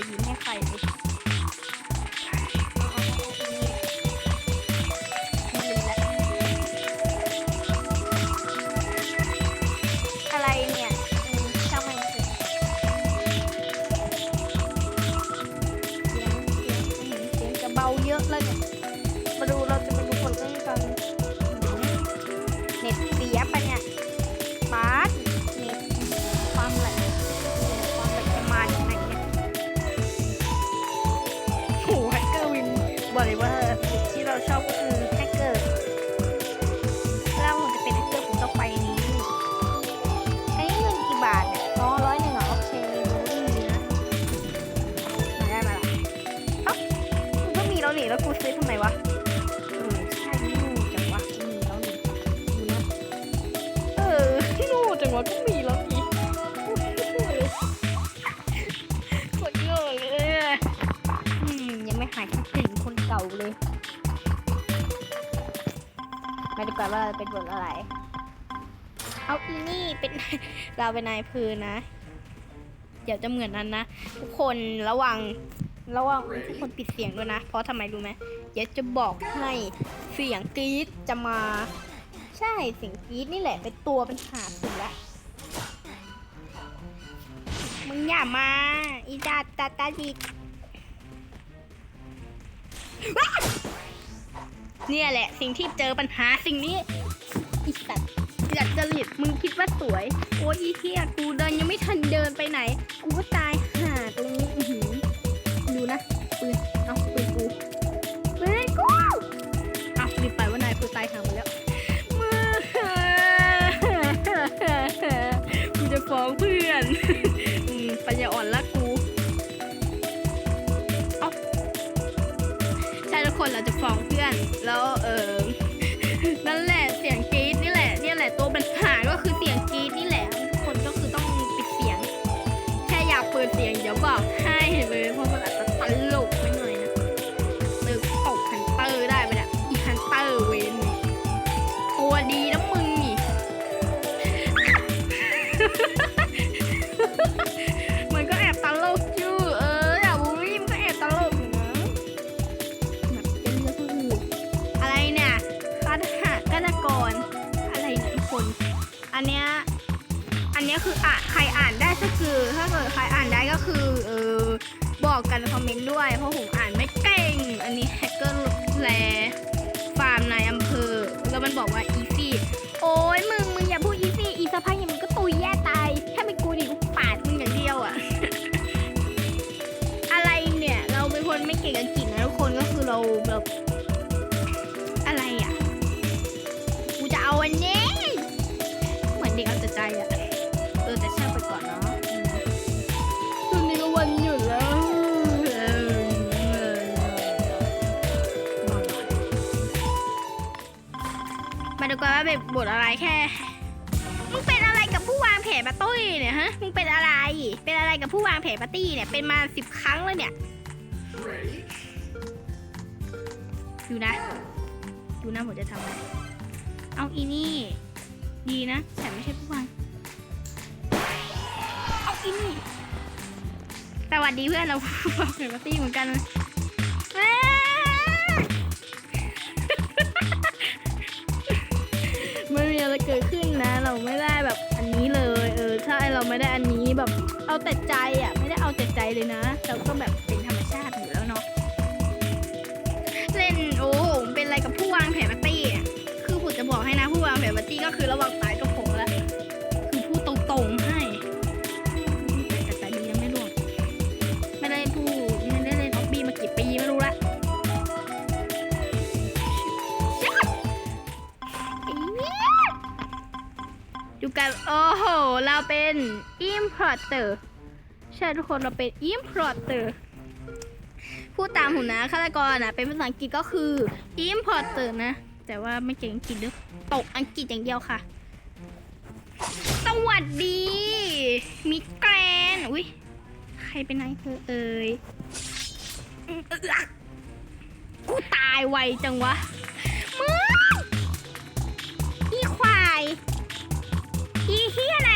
อยยิ้มให้ใครเลยเอาเอาเอาเอาไม่ลืมแล้วอะไรเนี่ยอืมช่างมันเถอะเสียงเสียงอืมเสียงจะเบาเยอะแล้วเนี่ยมาดูเราจะมาดูคนเล่นกัน วะเออใช่งูจังวะมีแล้วนี่ดูนะเอองูจังวะก็มีแล้วนี่โคตรโง่เลยโคตรโง่เลยอะอืมยังไม่หายคิดถึงคนเก่าเลยไม่ได้แปลว่าเป็นบทอะไร เอาอีนี่เป็น เราเป็นนายพืนนะ เดี๋ยวจะเหมือนนั้นนะ ทุกคนระวัง ระวังทุกคนปิดเสียงด้วยนะ เพราะทำไมรู้ไหมเดี๋ยวจะบอกให้เสียงกรี๊ดจะมา ใช่เสียงกรี๊ดนี่แหละ เป็นตัวเป็นหาสุดละมึงอย่ามาอีดาตาตาดิกว้าวเนี่ยแหละ สิ่งที่เจอปัญหาสิ่งนี้อีสัตว์อยากจะหลิดมึงคิดว่าสวย โอ้ยอีเทียกูเดินยังไม่ทันเดินไปไหน กูก็ตายห่าตรง แล้วเออ อันเนี้ย อันเนี้ยคืออ่านใครอ่านได้ก็คือ ถ้าเกิดใครอ่านได้ก็คือ เออ บอกกันในคอมเมนต์ด้วย เพราะผมอ่าน มาดูกันว่าเป็นบทอะไรแค่ มึงเป็นอะไรกับผู้วางแผนปาตี้เนี่ยฮะ มึงเป็นอะไร เป็นอะไรกับผู้วางแผนปาตี้เนี่ย เป็นมาสิบครั้งแล้วเนี่ยดูนะดูนะผมจะทำอะไร เอาอีนี่ ดีนะแต่ไม่ใช่ผู้วาง เอาอีนี่ สวัสดีเพื่อนเราบอกเป็นปาตี้เหมือนกัน เกิดขึ้นนะ เราไม่ได้แบบอันนี้เลย เออใช่เราไม่ได้อันนี้แบบเอาแต่ใจอะ ไม่ได้เอาแต่ใจเลยนะเราก็แบบเป็นธรรมชาติอยู่แล้วเนาะเล่นโอ้เป็นอะไรกับผู้วางแผนปาร์ตี้อะคือผมจะบอกให้นะผู้วางแผนปาร์ตี้ก็คือระหว่างตา ดูกันโอ้โห เราเป็น importer ใช่ทุกคนเราเป็น importer พูดตามหูนะฆาตกรนะเป็นภาษาอังกฤษก็คือ importer นะ แต่ว่าไม่เก่งอังกฤษด้วยตกอังกฤษอย่างเดียวค่ะ สวัสดี มิแกรนอุ้ยใครเป็นนายเธอเอ่ยกูตายไวจังวะ 嘻嘻